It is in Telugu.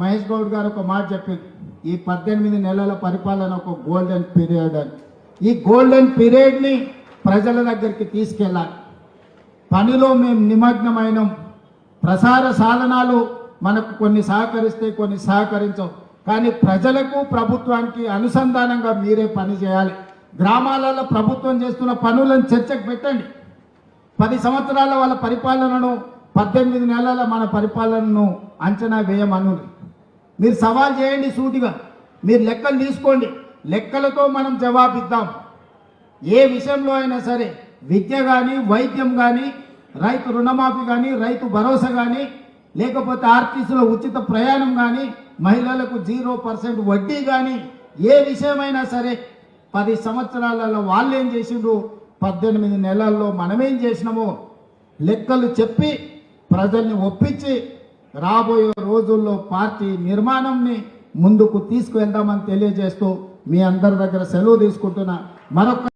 మహేష్ గౌడ్ గారు ఒక మాట చెప్పింది ఈ పద్దెనిమిది నెలల పరిపాలన ఒక గోల్డెన్ పీరియడ్ అని. ఈ గోల్డెన్ పీరియడ్ని ప్రజల దగ్గరికి తీసుకెళ్ళాలి. పనిలో మేము నిమగ్నమైనం. ప్రసార సాధనాలు మనకు కొన్ని సహకరిస్తే కొన్ని సహకరించవు. కానీ ప్రజలకు ప్రభుత్వానికి అనుసంధానంగా మీరే పని చేయాలి. గ్రామాలలో ప్రభుత్వం చేస్తున్న పనులను చర్చకు పెట్టండి. పది సంవత్సరాల వాళ్ళ పరిపాలనను పద్దెనిమిది నెలల మన పరిపాలనను అంచనా వేయమను మీరు సవాల్ చేయండి సూటిగా. మీరు లెక్కలు తీసుకోండి. లెక్కలతో మనం జవాబిద్దాం. ఏ విషయంలో అయినా సరే విద్య కానీ వైద్యం కానీ రైతు రుణమాఫీ కానీ రైతు భరోసా కానీ లేకపోతే ఆర్టీసీలో ఉచిత ప్రయాణం కానీ మహిళలకు జీరో పర్సెంట్ వడ్డీ కానీ ఏ విషయమైనా సరే పది సంవత్సరాలలో వాళ్ళు ఏం చేసిండ్రు? పద్దెనిమిది నెలల్లో మనమేం చేసినామో? లెక్కలు చెప్పి ప్రజల్ని ఒప్పించి రాబోయే రోజుల్లో పార్టీ నిర్మాణంని ముందుకు తీసుకువెళ్దామని తెలియజేస్తూ మీ అందరి దగ్గర సెలవు తీసుకుంటున్నా. మరొక